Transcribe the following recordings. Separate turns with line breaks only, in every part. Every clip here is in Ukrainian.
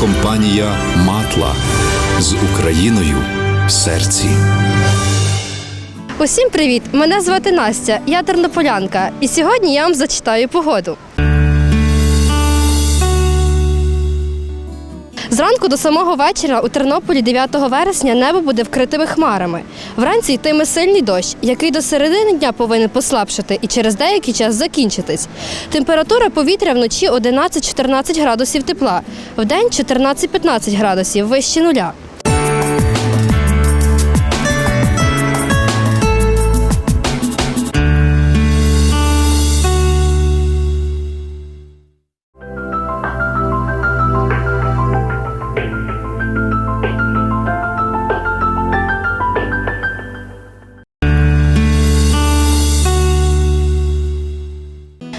компанія Матла з Україною в серці.
Усім привіт! Мене звати Настя, я тернополянка, і сьогодні я вам зачитаю погоду. Зранку до самого вечора у Тернополі 9 вересня небо буде вкритими хмарами. Вранці йтиме сильний дощ, який до середини дня повинен послабшити і через деякий час закінчитись. Температура повітря вночі 11-14 градусів тепла, вдень 14-15 градусів вище нуля. –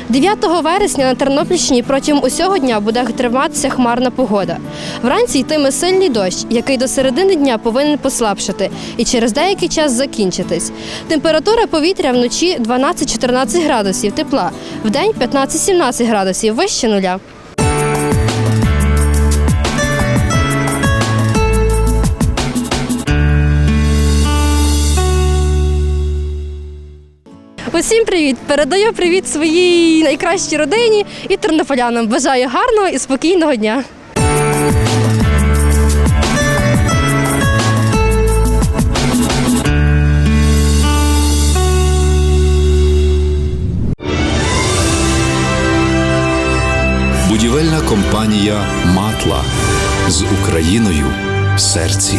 9 вересня на Тернопільщині протягом усього дня буде триматися хмарна погода. Вранці йтиме сильний дощ, який до середини дня повинен послабшити і через деякий час закінчитись. Температура повітря вночі 12-14 градусів тепла, вдень 15-17 градусів вище нуля. Усім привіт! Передаю привіт своїй найкращій родині і тернополянам. Бажаю гарного і спокійного дня.
Будівельна компанія Матла з Україною в серці.